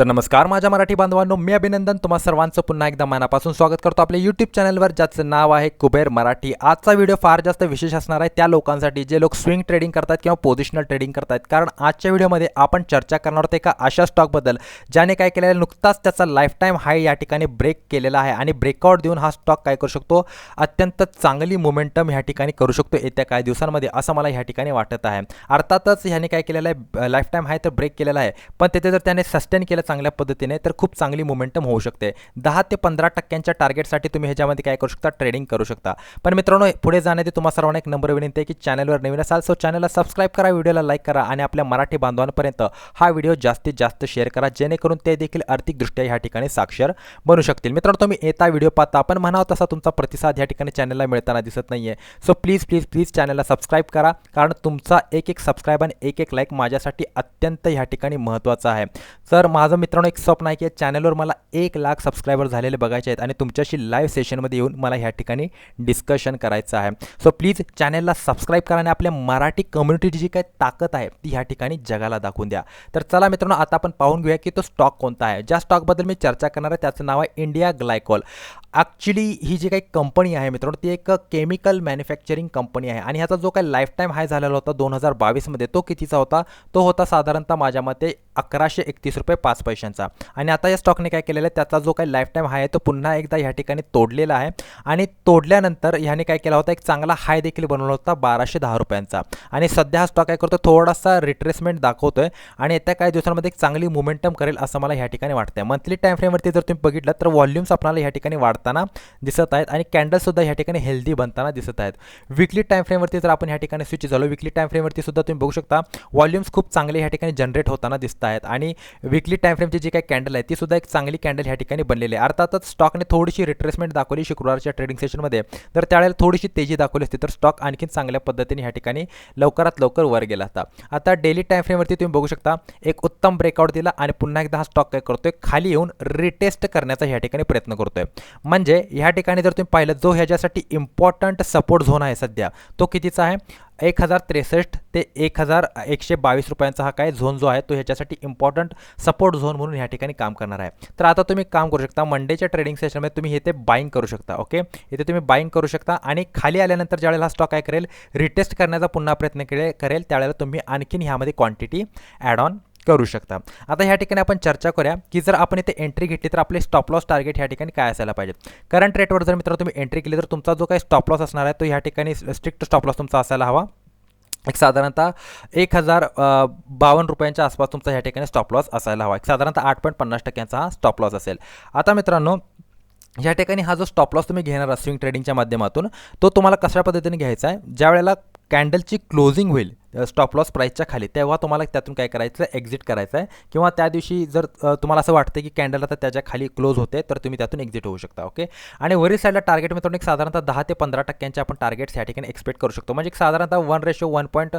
तर नमस्कार माझ्या मराठी बांधवांनो मी अभिनंदन. तुम्हा सर्वांचं पुन्हा एकदा मनापासून स्वागत करतो आपल्या यूट्यूब चॅनलवर ज्याचं नाव आहे कुबेर मराठी. आजचा व्हिडिओ फार जास्त विशेष असणार आहे त्या लोकांसाठी जे लोक स्विंग ट्रेडिंग करतात किंवा पोझिशनल ट्रेडिंग करतात कारण आजच्या व्हिडिओमध्ये आपण चर्चा करणार आहोत एका अशा स्टॉकबद्दल ज्याने काय केलेलं नुकताच त्याचा लाईफ टाईम हाय या ठिकाणी ब्रेक केलेला आहे आणि ब्रेकआउट देऊन हा स्टॉक काय करू शकतो? अत्यंत चांगली मोमेंटम ह्या ठिकाणी करू शकतो येत्या काही दिवसांमध्ये असं मला ह्या ठिकाणी वाटत आहे. अर्थातच ह्याने काय केलेलं आहे लाईफ टाईम हाय तर ब्रेक केलेला आहे. पण तिथे जर त्याने सस्टेन केलं चांगल्या पद्धतीने तर खूप चांगली मोमेंटम होऊ शकते. दहा ते पंधरा टक्क्यांच्या टार्गेटसाठी तुम्ही ह्याच्यामध्ये काय करू शकता? ट्रेडिंग करू शकता. पण मित्रांनो पुढे जाण्याआधी तुम्हाला सर्वांना एक नंबर विनंती आहे की चॅनलवर नवीन असाल सो चॅनलला सबस्क्राईब करा व्हिडिओला लाईक करा आणि आपल्या मराठी बांधवांपर्यंत हा व्हिडिओ जास्तीत जास्त शेअर करा जेणेकरून ते देखील आर्थिकदृष्ट्या ह्या ठिकाणी साक्षर बनू शकतील. मित्रांनो तुम्ही येता व्हिडिओ पाहता आपण म्हणावं तसा तुमचा प्रतिसाद ह्या ठिकाणी चॅनलला मिळताना दिसत नाही आहे सो प्लीज प्लीज प्लीज चॅनलला सबस्क्राईब करा कारण तुमचा एक एक सबस्क्राईब आणि एक एक लाईक माझ्यासाठी अत्यंत ह्या ठिकाणी महत्त्वाचा आहे. तर माझं मित्रांनो एक स्वप्न आहे की या चॅनलवर मला एक लाख सबस्क्रायबर झालेले बघायचे आहेत आणि तुमच्याशी लाईव्ह सेशनमध्ये येऊन मला ह्या ठिकाणी डिस्कशन करायचं आहे. सो प्लीज चॅनलला सबस्क्राईब करा आणि आपल्या मराठी कम्युनिटीची जी काही ताकद आहे ती ह्या ठिकाणी जगाला दाखवून द्या. तर चला मित्रांनो आता आपण पाहून घेऊया की तो स्टॉक कोणता आहे. ज्या स्टॉकबद्दल मी चर्चा करणार आहे त्याचं नाव आहे इंडिया ग्लायकॉल ॲक्च्युली ही जी काही कंपनी आहे मित्रांनो ती एक केमिकल मॅन्युफॅक्चरिंग कंपनी आहे. आणि ह्याचा जो काही लाईफटाईम हाय झालेला होता दोन हजार बावीसमध्ये तो कितीचा होता? तो होता साधारणतः माझ्या मते अकराशे एकतीस रुपये पाच पैशांचा. आणि आता या स्टॉकने काय केलेलं आहे त्याचा जो काही लाईफटाईम हाय आहे तो पुन्हा एकदा ह्या ठिकाणी तोडलेला आहे. आणि तोडल्यानंतर ह्याने काय केला होता एक चांगला हाय देखील बनवला होता बाराशे दहा रुपयांचा. आणि सध्या हा स्टॉक काय करतो थोडासा रिट्रेसमेंट दाखवतोय. आणि येत्या काही दिवसांमध्ये एक चांगली मोमेंटम करेल असं मला ह्या ठिकाणी वाटतं आहे मंथली टाईम फ्रेमवरती जर तुम्ही बघितलं तर व्हॉल्यूम्स आपल्याला ह्या ठिकाणी वाढताना दिसत आहेत आणि कॅन्डलसुद्धा ह्या ठिकाणी हेल्दी बनताना दिसत आहेत. विकली टाईम फ्रेमवरती जर आपण ह्या ठिकाणी स्विच झालो विकली टाईम फ्रेमवरती सुद्धा तुम्ही बघू शकता व्हॉल्यूम्स खूप चांगले ह्या ठिकाणी जनरेट होताना दिसत आहेत आणि विकली टाईम फ्रेमची जी काही कॅन्डल आहे ती सुद्धा एक चांगली कॅन्डल ह्या ठिकाणी बनलेली आहे. अर्थातच स्टॉकने थोडीशी रिट्रेसमेंट दाखवली शुक्रवारच्या ट्रेडिंग सेशनमध्ये तर त्यावेळेला थोडीशी तेजी दाखवली असती तर स्टॉक आणखीन चांगल्या पद्धतीने ह्या ठिकाणी लवकरात लवकर वर गेला होता. आता डेली टाईम फ्रेमवरती तुम्ही बघू शकता एक उत्तम ब्रेकआउट दिला आणि पुन्हा एकदा हा स्टॉक काय करतोय? खाली येऊन रिटेस्ट करण्याचा ह्या ठिकाणी प्रयत्न करतोय. म्हणजे ह्या ठिकाणी जर तुम्ही पाहिलं जो ह्याच्यासाठी इम्पॉर्टंट सपोर्ट झोन आहे सध्या तो कितीचा आहे? एक हजार त्रेसष्ट ते एक हजार एकशे बावीस रुपयांचा हा काय झोन जो आहे तो ह्याच्यासाठी इम्पॉर्टंट सपोर्ट झोन म्हणून ह्या ठिकाणी काम करणार आहे. तर आता तुम्ही काम करू शकता मंडेच्या ट्रेडिंग सेशनमध्ये तुम्ही इथे बाईंग करू शकता ओके इथे तुम्ही बाईंग करू शकता आणि खाली आल्यानंतर ज्यावेळेला हा स्टॉक काय करेल रिटेस्ट करण्याचा पुन्हा प्रयत्न केले करेल त्यावेळेला तुम्ही आणखीन ह्यामध्ये क्वांटिटी ॲड ऑन करू शकता. आता ह्या ठिकाणी आपण चर्चा करूया की जर आपण इथे एंट्री घेतली तर आपले स्टॉप लॉस टार्गेट ह्या ठिकाणी काय असायला पाहिजे. करंट रेटवर जर मित्र तुम्ही एंट्री केली तर तुमचा जो काही स्टॉप लॉस असणार आहे तो ह्या ठिकाणी स्ट्रिक्ट स्टॉप लॉस तुमचा असायला हवा. एक साधारणतः एक हजार बावन्न रुपयांच्या आसपास तुमचा ह्या ठिकाणी स्टॉप लॉस असायला हवा. एक साधारणतः आठ पॉईंट पन्नास टक्क्यांचा हा स्टॉप लॉस असेल. आता मित्रांनो ह्या ठिकाणी हा जो स्टॉप लॉस तुम्ही घेणार स्विंग ट्रेडिंगच्या माध्यमातून तो तुम्हाला कशा पद्धतीने घ्यायचा आहे? ज्या वेळेला कॅन्डलची क्लोजिंग होईल स्टॉप लॉस प्राईसच्या खाली. तेव्हा तुम्हाला त्यातून काय करायचं? आहे एक्झिट करायचं आहे. किंवा त्या दिवशी जर तुम्हाला असं वाटतं की कॅन्डल आता त्याच्याखाली क्लोज होते तर तुम्ही त्यातून एक्झिट होऊ शकता ओके आणि वरील साईडला टार्गेट मित्रांनो एक साधारणतः दहा ते पंधरा टक्क्यांचे आपण टार्गेट्स या ठिकाणी एक्सपेक्ट करू शकतो. म्हणजे एक साधारणतः one ratio one point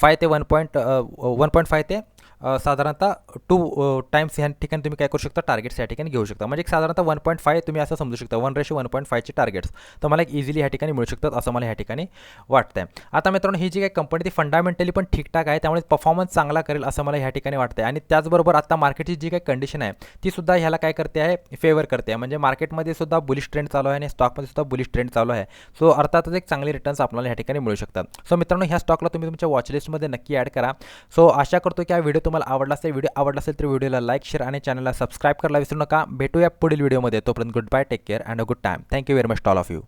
five ते one point one point five ते साधारणतः टू टाईम्स ह्या ठिकाणी तुम्ही काय करू शकता? टार्गेट्स या ठिकाणी घेऊ शकता. म्हणजे एक साधारणतः वन पॉईंट फाय तुम्ही असं समजू शकता. वन रेशो वन पॉईंट फायचे टार्गेट्स तर मला एक इझिली ह्या ठिकाणी मिळू शकतात असं मला ह्या ठिकाणी वाटतं आहे आता मित्रांनो ही जी काही कंपनी ती फंडामेंटली पण ठीकठाक आहे. त्यामुळे परफॉर्मन्स चांगला करेल असं मला ह्या ठिकाणी वाटतं आहे आणि त्याचबरोबर आता मार्केटची जी काही कंडिशन आहे ती सुद्धा ह्याला काय करते आहे? फेवर करते आहे. म्हणजे मार्केटमध्ये सुद्धा बुलिश ट्रेंड चालू आहे आणि स्टॉकमध्ये सुद्धा बुलिश ट्रेंड चालू आहे. सो अर्थातच एक चांगले रिटर्न्स आपल्याला ह्या ठिकाणी मिळू शकतात. सो मित्रांनो ह्या स्टॉकला तुम्ही तुमच्या वॉचलिस्टमध्ये नक्की ॲड करा. सो आशा करतो की हा व्हिडिओ तुम्हाला आवडला असेल व्हिडिओ आवडला असेल तर व्हिडिओला लाईक शेअर आणि चॅनलला सबस्क्राईब करायला विसरू नका. भेटूया पुढील व्हिडिओमध्ये तोपर्यंत good bye take care and a good time thank you very much all of you